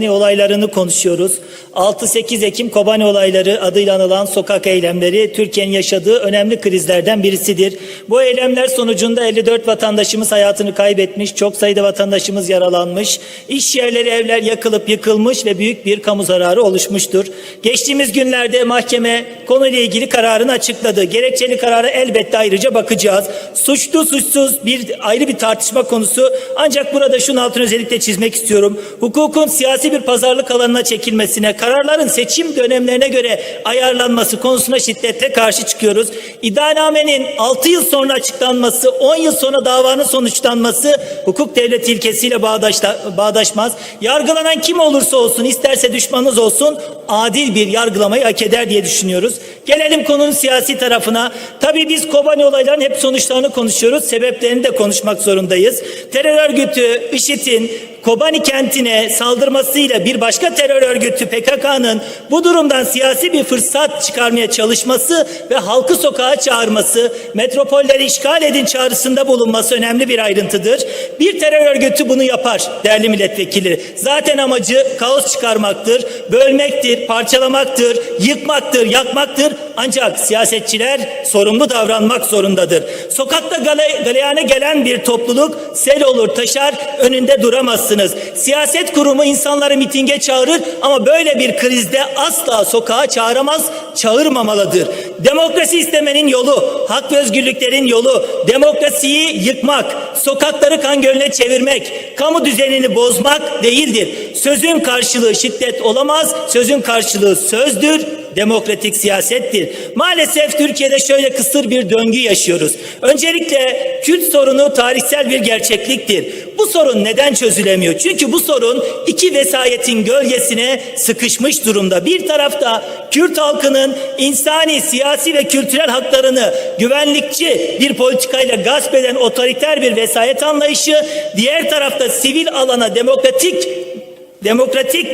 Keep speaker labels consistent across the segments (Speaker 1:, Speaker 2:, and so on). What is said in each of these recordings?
Speaker 1: Kobani olaylarını konuşuyoruz. 6-8 Ekim Kobani olayları adıyla anılan sokak eylemleri Türkiye'nin yaşadığı önemli krizlerden birisidir. Bu eylemler sonucunda 54 vatandaşımız hayatını kaybetmiş, çok sayıda vatandaşımız yaralanmış, iş yerleri, evler yakılıp yıkılmış ve büyük bir kamu zararı oluşmuştur. Geçtiğimiz günlerde mahkeme konuyla ilgili kararını açıkladı. Gerekçeli karara elbette ayrıca bakacağız. Suçlu suçsuz bir ayrı bir tartışma konusu ancak burada şunun altını özellikle çizmek istiyorum. Hukukun siyasi bir pazarlık alanına çekilmesine, kararların seçim dönemlerine göre ayarlanması konusuna şiddetle karşı çıkıyoruz. İddianamenin 6 yıl sonra açıklanması, 10 yıl sonra davanın sonuçlanması hukuk devleti ilkesiyle bağdaşla, bağdaşmaz. Yargılanan kim olursa olsun, isterse düşmanınız olsun, adil bir yargılamayı hak eder diye düşünüyoruz. Gelelim konunun siyasi tarafına. Tabii biz Kobani olaylarının hep sonuçlarını konuşuyoruz. Sebeplerini de konuşmak zorundayız. Terör örgütü IŞİD'in Kobani kentine saldırmasıyla bir başka terör örgütü PKK'nın bu durumdan siyasi bir fırsat çıkarmaya çalışması ve halkı sokağa çağırması, metropolleri işgal edin çağrısında bulunması önemli bir ayrıntıdır. Bir terör örgütü bunu yapar değerli milletvekili. Zaten amacı kaos çıkarmaktır, bölmektir, parçalamaktır, yıkmaktır, yakmaktır. Ancak siyasetçiler sorumlu davranmak zorundadır. Sokakta gale, galeyana gelen bir topluluk sel olur taşar önünde duramazsınız. Siyaset kurumu insanları mitinge çağırır ama böyle bir krizde asla sokağa çağıramaz, çağırmamalıdır. Demokrasi istemenin yolu, hak ve özgürlüklerin yolu, demokrasiyi yıkmak, sokakları kan gölüne çevirmek, kamu düzenini bozmak değildir. Sözün karşılığı şiddet olamaz, sözün karşılığı sözdür, demokratik siyasettir. Maalesef Türkiye'de şöyle kısır bir döngü yaşıyoruz. Öncelikle Kürt sorunu tarihsel bir gerçekliktir. Bu sorun neden çözülemiyor? Çünkü bu sorun iki vesayetin gölgesine sıkışmış durumda. Bir tarafta Kürt halkının insani, siyasi ve kültürel haklarını güvenlikçi bir politikayla gasp eden otoriter bir vesayet anlayışı, diğer tarafta sivil alana demokratik demokratik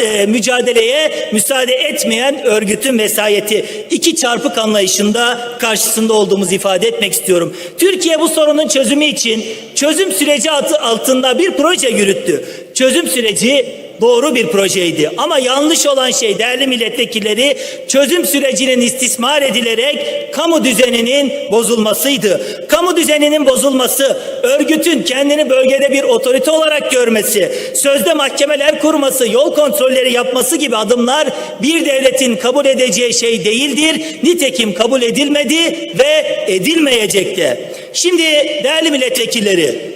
Speaker 1: e, mücadeleye müsaade etmeyen örgütün vesayeti iki çarpık anlayışında karşısında olduğumuzu ifade etmek istiyorum. Türkiye bu sorunun çözümü için çözüm süreci altında bir proje yürüttü. Çözüm süreci doğru bir projeydi. Ama yanlış olan şey değerli milletvekilleri çözüm sürecinin istismar edilerek kamu düzeninin bozulmasıydı. Kamu düzeninin bozulması, örgütün kendini bölgede bir otorite olarak görmesi, sözde mahkemeler kurması, yol kontrolleri yapması gibi adımlar bir devletin kabul edeceği şey değildir. Nitekim kabul edilmedi ve edilmeyecekti. Şimdi değerli milletvekilleri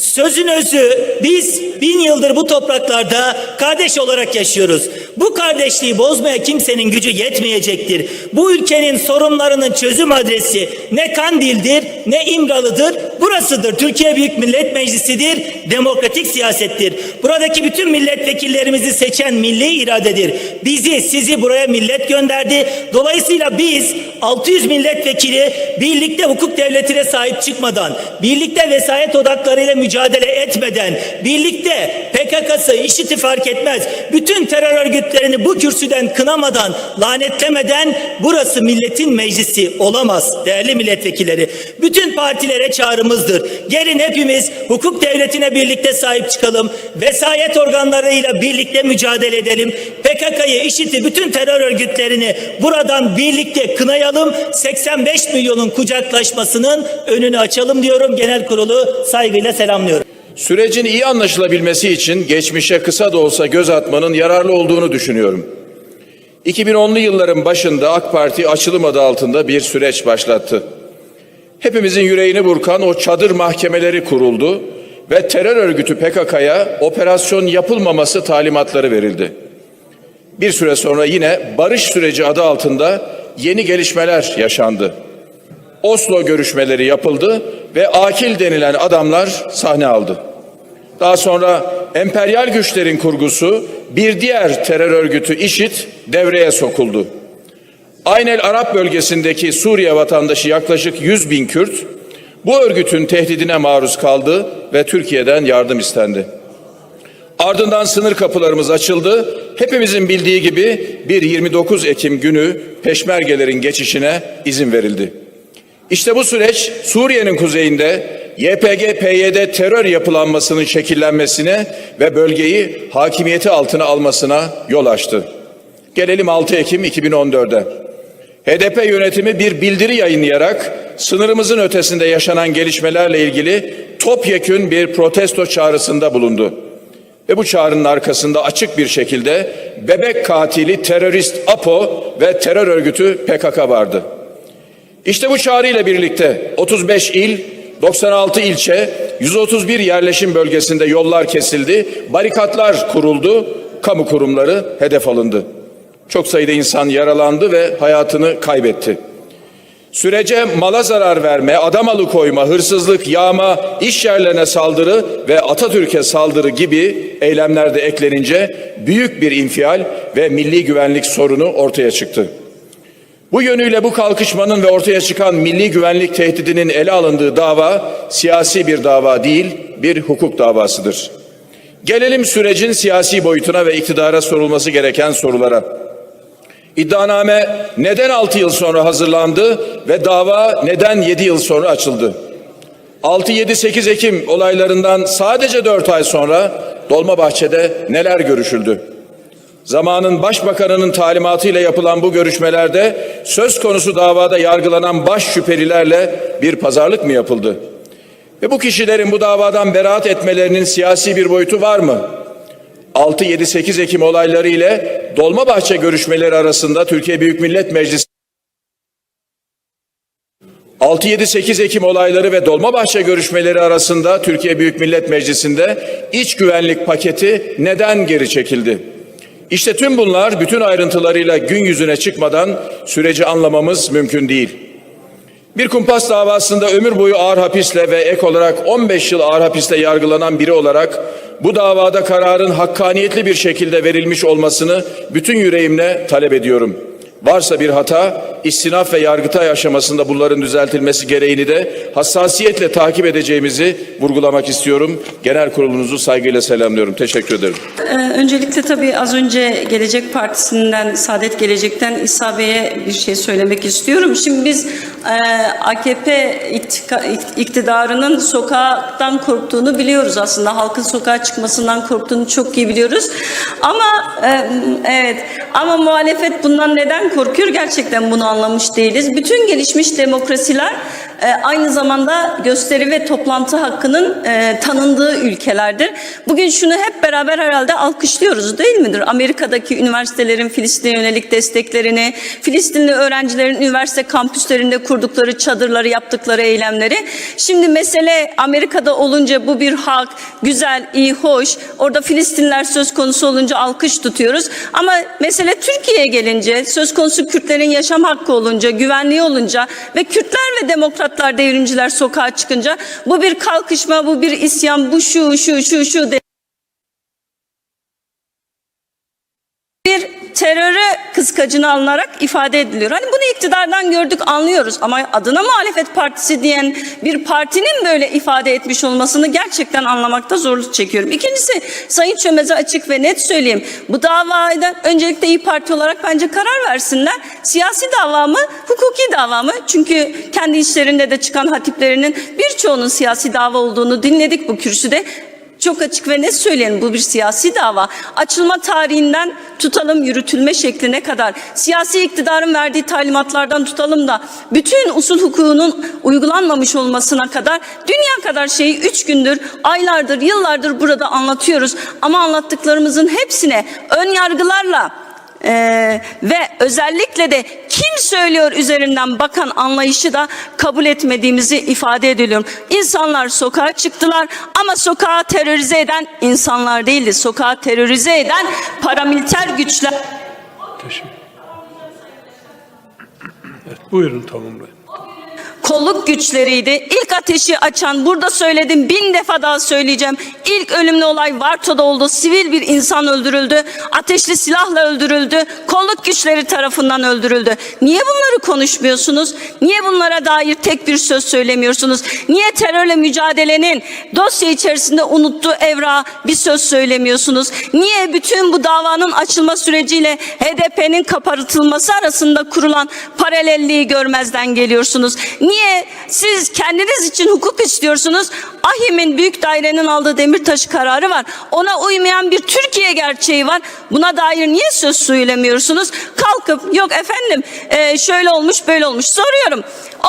Speaker 1: Sözün özü biz bin yıldır bu topraklarda kardeş olarak yaşıyoruz. Bu kardeşliği bozmaya kimsenin gücü yetmeyecektir. Bu ülkenin sorunlarının çözüm adresi ne Kandil'dir ne İmralı'dır. Burasıdır. Türkiye Büyük Millet Meclisi'dir. Demokratik siyasettir. Buradaki bütün milletvekillerimizi seçen milli iradedir. Bizi sizi buraya millet gönderdi. Dolayısıyla biz 600 milletvekili birlikte hukuk devletine sahip çıkmadan, birlikte vesayet odaklarıyla mücadele etmeden, birlikte PKK'sı, IŞİD'i fark etmez, bütün terör örgütlerini bu kürsüden kınamadan, lanetlemeden burası milletin meclisi olamaz değerli milletvekilleri. Bütün partilere çağrımızdır. Gelin hepimiz hukuk devletine birlikte sahip çıkalım. Vesayet organlarıyla birlikte mücadele edelim. PKK'yı, IŞİD'i, bütün terör örgütlerini buradan birlikte kınayalım. 85 milyonun kucaklaşmasının önünü açalım diyorum. Genel kurulu saygıyla selamlıyorum.
Speaker 2: Sürecin iyi anlaşılabilmesi için geçmişe kısa da olsa göz atmanın yararlı olduğunu düşünüyorum. 2010'lu yılların başında AK Parti açılım adı altında bir süreç başlattı. Hepimizin yüreğini burkan o çadır mahkemeleri kuruldu ve terör örgütü PKK'ya operasyon yapılmaması talimatları verildi. Bir süre sonra yine barış süreci adı altında yeni gelişmeler yaşandı. Oslo görüşmeleri yapıldı ve akil denilen adamlar sahne aldı. Daha sonra emperyal güçlerin kurgusu bir diğer terör örgütü IŞİD devreye sokuldu. Aynel Arap bölgesindeki Suriye vatandaşı yaklaşık 100 bin Kürt bu örgütün tehdidine maruz kaldı ve Türkiye'den yardım istendi. Ardından sınır kapılarımız açıldı. Hepimizin bildiği gibi bir 29 Ekim günü peşmergelerin geçişine izin verildi. İşte bu süreç Suriye'nin kuzeyinde YPG-PYD terör yapılanmasının şekillenmesine ve bölgeyi hakimiyeti altına almasına yol açtı. Gelelim 6 Ekim 2014'e. HDP yönetimi bir bildiri yayınlayarak sınırımızın ötesinde yaşanan gelişmelerle ilgili topyekün bir protesto çağrısında bulundu. Ve bu çağrının arkasında açık bir şekilde bebek katili terörist APO ve terör örgütü PKK vardı. İşte bu çağrıyla birlikte 35 il, 96 ilçe, 131 yerleşim bölgesinde yollar kesildi, barikatlar kuruldu, kamu kurumları hedef alındı. Çok sayıda insan yaralandı ve hayatını kaybetti. Sürece mala zarar verme, adam alıkoyma, hırsızlık, yağma, iş yerlerine saldırı ve Atatürk'e saldırı gibi eylemler de eklenince büyük bir infial ve milli güvenlik sorunu ortaya çıktı. Bu yönüyle bu kalkışmanın ve ortaya çıkan milli güvenlik tehdidinin ele alındığı dava siyasi bir dava değil, bir hukuk davasıdır. Gelelim sürecin siyasi boyutuna ve iktidara sorulması gereken sorulara. İddianame neden 6 yıl sonra hazırlandı ve dava neden 7 yıl sonra açıldı? 6-7-8 Ekim olaylarından sadece 4 ay sonra Dolmabahçe'de neler görüşüldü? Zamanın başbakanının talimatıyla yapılan bu görüşmelerde söz konusu davada yargılanan baş şüphelilerle bir pazarlık mı yapıldı? Ve bu kişilerin bu davadan beraat etmelerinin siyasi bir boyutu var mı? 6-7-8 Ekim olayları ile Dolmabahçe görüşmeleri arasında Türkiye Büyük Millet Meclisi 6-7-8 Ekim olayları ve Dolmabahçe görüşmeleri arasında Türkiye Büyük Millet Meclisi'nde iç güvenlik paketi neden geri çekildi? İşte tüm bunlar bütün ayrıntılarıyla gün yüzüne çıkmadan süreci anlamamız mümkün değil. Bir kumpas davasında ömür boyu ağır hapisle ve ek olarak 15 yıl ağır hapisle yargılanan biri olarak bu davada kararın hakkaniyetli bir şekilde verilmiş olmasını bütün yüreğimle talep ediyorum. Varsa bir hata, istinaf ve yargıtay aşamasında bunların düzeltilmesi gereğini de hassasiyetle takip edeceğimizi vurgulamak istiyorum. Genel kurulunuzu saygıyla selamlıyorum. Teşekkür ederim.
Speaker 3: Ee, Öncelikle tabii az önce Gelecek Partisi'nden, Saadet Gelecek'ten İsa Bey'e bir şey söylemek istiyorum. Şimdi biz AKP iktika- ik- iktidarının sokaktan korktuğunu biliyoruz aslında. Halkın sokağa çıkmasından korktuğunu çok iyi biliyoruz. Ama e, evet ama muhalefet bundan neden korkuyor? Gerçekten bunu anlamış değiliz. Bütün gelişmiş demokrasiler e, aynı zamanda gösteri ve toplantı hakkının e, tanındığı ülkelerdir. Bugün şunu hep beraber herhalde alkışlıyoruz değil midir? Amerika'daki üniversitelerin Filistin'e yönelik desteklerini, Filistinli öğrencilerin üniversite kampüslerinde kurdukları çadırları, yaptıkları eylemleri. Şimdi mesele Amerika'da olunca bu bir hak, güzel, iyi, hoş. Orada Filistinler söz konusu olunca alkış tutuyoruz. Ama mesele Türkiye'ye gelince, söz konusu Kürtlerin yaşam hakkı olunca, güvenliği olunca ve Kürtler ve demokratlar, devrimciler sokağa çıkınca bu bir kalkışma, bu bir isyan, bu şu, şu, şu, şu de bir terörü kıskacına alınarak ifade ediliyor. Hani bunu iktidardan gördük anlıyoruz ama adına muhalefet partisi diyen bir partinin böyle ifade etmiş olmasını gerçekten anlamakta zorluk çekiyorum. İkincisi Sayın Çömez'e açık ve net söyleyeyim. Bu davada öncelikle İyi Parti olarak bence karar versinler. Siyasi dava mı, hukuki dava mı? Çünkü kendi işlerinde de çıkan hatiplerinin birçoğunun siyasi dava olduğunu dinledik bu kürsüde. Çok açık ve net söyleyelim bu bir siyasi dava. Açılma tarihinden tutalım yürütülme şekline kadar siyasi iktidarın verdiği talimatlardan tutalım da bütün usul hukukunun uygulanmamış olmasına kadar dünya kadar şeyi üç gündür, aylardır, yıllardır burada anlatıyoruz. Ama anlattıklarımızın hepsine ön yargılarla ee, ve özellikle de kim söylüyor üzerinden bakan anlayışı da kabul etmediğimizi ifade ediyorum. İnsanlar sokağa çıktılar ama sokağı terörize eden insanlar değildi. Sokağı terörize eden paramiliter güçler
Speaker 4: Teşekkür. Evet, buyurun tamamlayın.
Speaker 3: Kolluk güçleriydi. İlk ateşi açan burada söyledim bin defa daha söyleyeceğim. İlk ölümlü olay Varto'da oldu. Sivil bir insan öldürüldü. Ateşli silahla öldürüldü. Kolluk güçleri tarafından öldürüldü. Niye bunları konuşmuyorsunuz? Niye bunlara dair tek bir söz söylemiyorsunuz? Niye terörle mücadelenin dosya içerisinde unuttuğu evra bir söz söylemiyorsunuz? Niye bütün bu davanın açılma süreciyle HDP'nin kapatılması arasında kurulan paralelliği görmezden geliyorsunuz? Niye Niye siz kendiniz için hukuk istiyorsunuz? Ahim'in büyük dairenin aldığı Demirtaş kararı var. Ona uymayan bir Türkiye gerçeği var. Buna dair niye söz söylemiyorsunuz? Kalkıp yok efendim e, şöyle olmuş böyle olmuş. Soruyorum.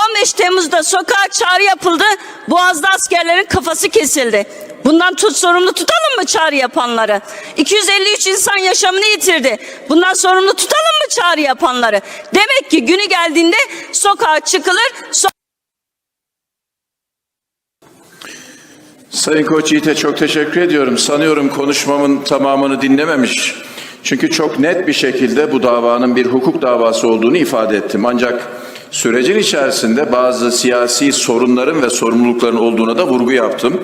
Speaker 3: 15 Temmuz'da sokağa çağrı yapıldı. Boğaz'da askerlerin kafası kesildi. Bundan tut sorumlu tutalım mı çağrı yapanları? 253 insan yaşamını yitirdi. Bundan sorumlu tutalım mı çağrı yapanları? Demek ki günü geldiğinde sokağa çıkılır. So-
Speaker 2: Sayın Koç Yiğit'e çok teşekkür ediyorum. Sanıyorum konuşmamın tamamını dinlememiş. Çünkü çok net bir şekilde bu davanın bir hukuk davası olduğunu ifade ettim. Ancak sürecin içerisinde bazı siyasi sorunların ve sorumlulukların olduğuna da vurgu yaptım.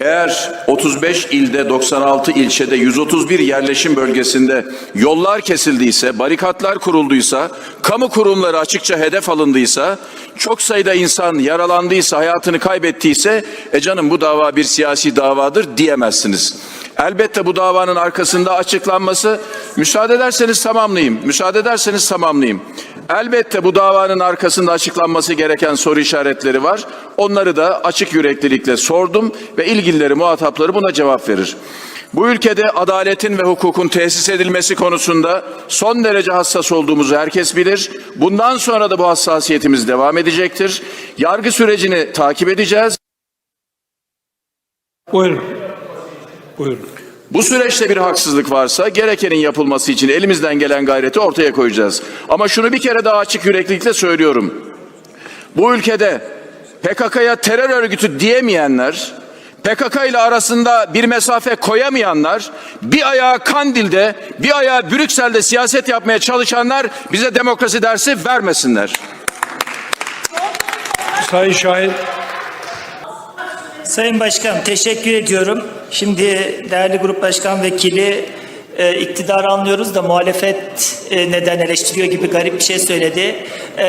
Speaker 2: Eğer 35 ilde 96 ilçede 131 yerleşim bölgesinde yollar kesildiyse, barikatlar kurulduysa, kamu kurumları açıkça hedef alındıysa, çok sayıda insan yaralandıysa, hayatını kaybettiyse, e canım bu dava bir siyasi davadır diyemezsiniz. Elbette bu davanın arkasında açıklanması, müsaade ederseniz tamamlayayım, müsaade ederseniz tamamlayayım. Elbette bu davanın arkasında açıklanması gereken soru işaretleri var. Onları da açık yüreklilikle sordum ve ilgilileri muhatapları buna cevap verir. Bu ülkede adaletin ve hukukun tesis edilmesi konusunda son derece hassas olduğumuzu herkes bilir. Bundan sonra da bu hassasiyetimiz devam edecektir. Yargı sürecini takip edeceğiz.
Speaker 4: Buyurun. Buyurun.
Speaker 2: Bu süreçte bir haksızlık varsa gerekenin yapılması için elimizden gelen gayreti ortaya koyacağız. Ama şunu bir kere daha açık yüreklilikle söylüyorum. Bu ülkede PKK'ya terör örgütü diyemeyenler, PKK ile arasında bir mesafe koyamayanlar, bir ayağı Kandil'de, bir ayağı Brüksel'de siyaset yapmaya çalışanlar bize demokrasi dersi vermesinler.
Speaker 4: Sayın Şahin.
Speaker 1: Sayın Başkan teşekkür ediyorum. Şimdi değerli Grup Başkan Vekili e, iktidar anlıyoruz da muhalefet e, neden eleştiriyor gibi garip bir şey söyledi. E,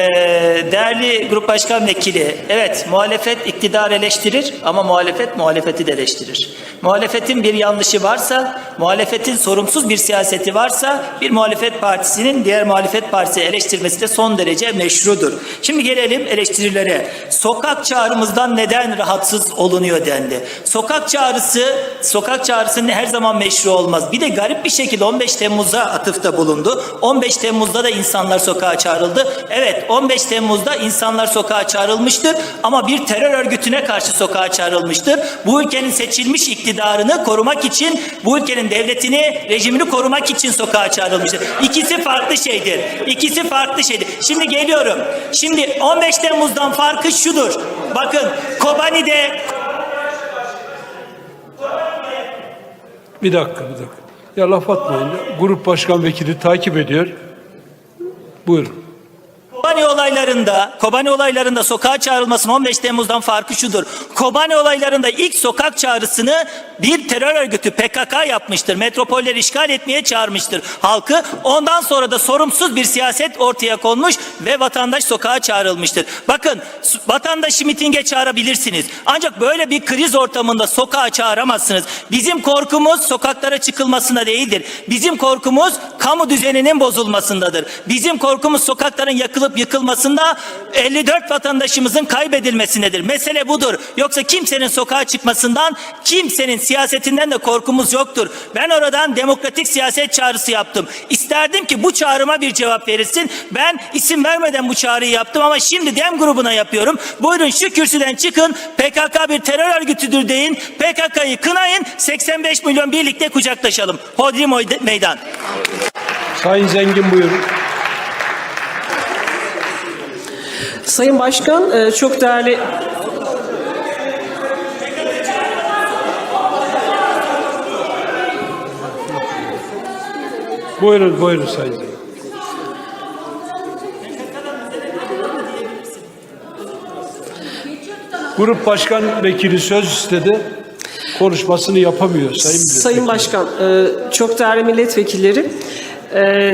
Speaker 1: değerli Grup Başkan Vekili, evet muhalefet iktidar eleştirir ama muhalefet muhalefeti de eleştirir. Muhalefetin bir yanlışı varsa, muhalefetin sorumsuz bir siyaseti varsa bir muhalefet partisinin diğer muhalefet partisi eleştirmesi de son derece meşrudur. Şimdi gelelim eleştirilere. Sokak çağrımızdan neden rahatsız olunuyor dendi. Sokak çağrısı, sokak çağrısının her zaman meşru olmaz. Bir de garip bir şekilde 15 Temmuz'a atıfta bulundu. 15 Temmuz'da da insanlar sokağa çağrıldı. Evet 15 Temmuz'da insanlar sokağa çağrılmıştır ama bir terör örgütüne karşı sokağa çağrılmıştır. Bu ülkenin seçilmiş iktidarını korumak için, bu ülkenin devletini, rejimini korumak için sokağa çağrılmıştır. İkisi farklı şeydir. İkisi farklı şeydir. Şimdi geliyorum. Şimdi 15 Temmuz'dan farkı şudur. Bakın Kobani'de
Speaker 4: Bir dakika, bir dakika. Ya laf atmayın. Grup Başkan Vekili takip ediyor. Buyurun.
Speaker 1: Kobani olaylarında, Kobani olaylarında sokağa çağrılmasının 15 Temmuz'dan farkı şudur. Kobani olaylarında ilk sokak çağrısını bir terör örgütü PKK yapmıştır. Metropolleri işgal etmeye çağırmıştır halkı. Ondan sonra da sorumsuz bir siyaset ortaya konmuş ve vatandaş sokağa çağrılmıştır. Bakın vatandaşı mitinge çağırabilirsiniz. Ancak böyle bir kriz ortamında sokağa çağıramazsınız. Bizim korkumuz sokaklara çıkılmasına değildir. Bizim korkumuz kamu düzeninin bozulmasındadır. Bizim korkumuz sokakların yakılıp yıkılmasında 54 vatandaşımızın kaybedilmesindedir. Mesele budur. Yoksa kimsenin sokağa çıkmasından, kimsenin siyasetinden de korkumuz yoktur. Ben oradan demokratik siyaset çağrısı yaptım. İsterdim ki bu çağrıma bir cevap verilsin. Ben isim vermeden bu çağrıyı yaptım ama şimdi dem grubuna yapıyorum. Buyurun şu kürsüden çıkın. PKK bir terör örgütüdür deyin. PKK'yı kınayın. 85 milyon birlikte kucaklaşalım. Hodri meydan.
Speaker 4: Sayın Zengin buyurun.
Speaker 5: Sayın Başkan, e, çok değerli
Speaker 4: Buyurun, buyurun Sayın. Grup Başkan Vekili söz istedi. Konuşmasını yapamıyor Sayın.
Speaker 5: Sayın Başkan, e, çok değerli milletvekilleri,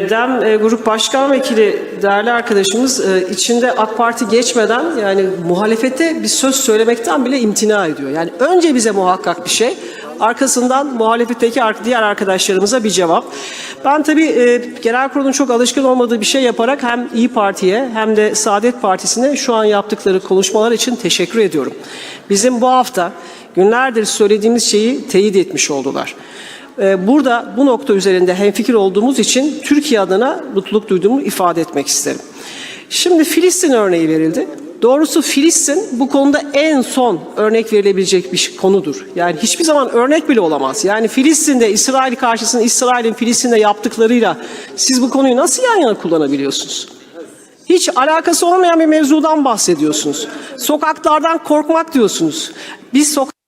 Speaker 5: DEM e, Grup Başkan Vekili değerli arkadaşımız e, içinde AK Parti geçmeden yani muhalefete bir söz söylemekten bile imtina ediyor. Yani önce bize muhakkak bir şey arkasından muhalefetteki diğer arkadaşlarımıza bir cevap. Ben tabii e, genel kurulun çok alışkın olmadığı bir şey yaparak hem İyi Parti'ye hem de Saadet Partisi'ne şu an yaptıkları konuşmalar için teşekkür ediyorum. Bizim bu hafta günlerdir söylediğimiz şeyi teyit etmiş oldular. Ee, Burada bu nokta üzerinde hemfikir olduğumuz için Türkiye adına mutluluk duyduğumu ifade etmek isterim. Şimdi Filistin örneği verildi. Doğrusu Filistin bu konuda en son örnek verilebilecek bir konudur. Yani hiçbir zaman örnek bile olamaz. Yani Filistin'de İsrail karşısında İsrail'in Filistin'de yaptıklarıyla siz bu konuyu nasıl yan yana kullanabiliyorsunuz? Hiç alakası olmayan bir mevzudan bahsediyorsunuz. Sokaklardan korkmak diyorsunuz. Biz sokak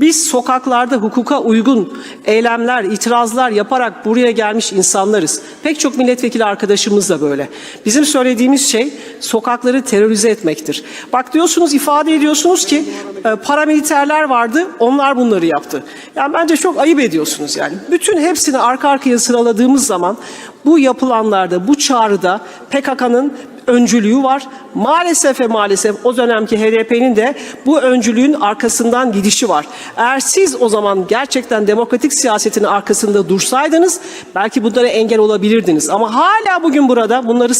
Speaker 5: Biz sokaklarda hukuka uygun eylemler, itirazlar yaparak buraya gelmiş insanlarız. Pek çok milletvekili arkadaşımız da böyle. Bizim söylediğimiz şey sokakları terörize etmektir. Bak diyorsunuz, ifade ediyorsunuz ki e, paramiliterler vardı, onlar bunları yaptı. Yani bence çok ayıp ediyorsunuz yani. Bütün hepsini arka arkaya sıraladığımız zaman bu yapılanlarda, bu çağrıda PKK'nın öncülüğü var. Maalesef ve maalesef o dönemki HDP'nin de bu öncülüğün arkasından gidişi var. Eğer siz o zaman gerçekten demokratik siyasetin arkasında dursaydınız belki bunlara engel olabilirdiniz. Ama hala bugün burada bunları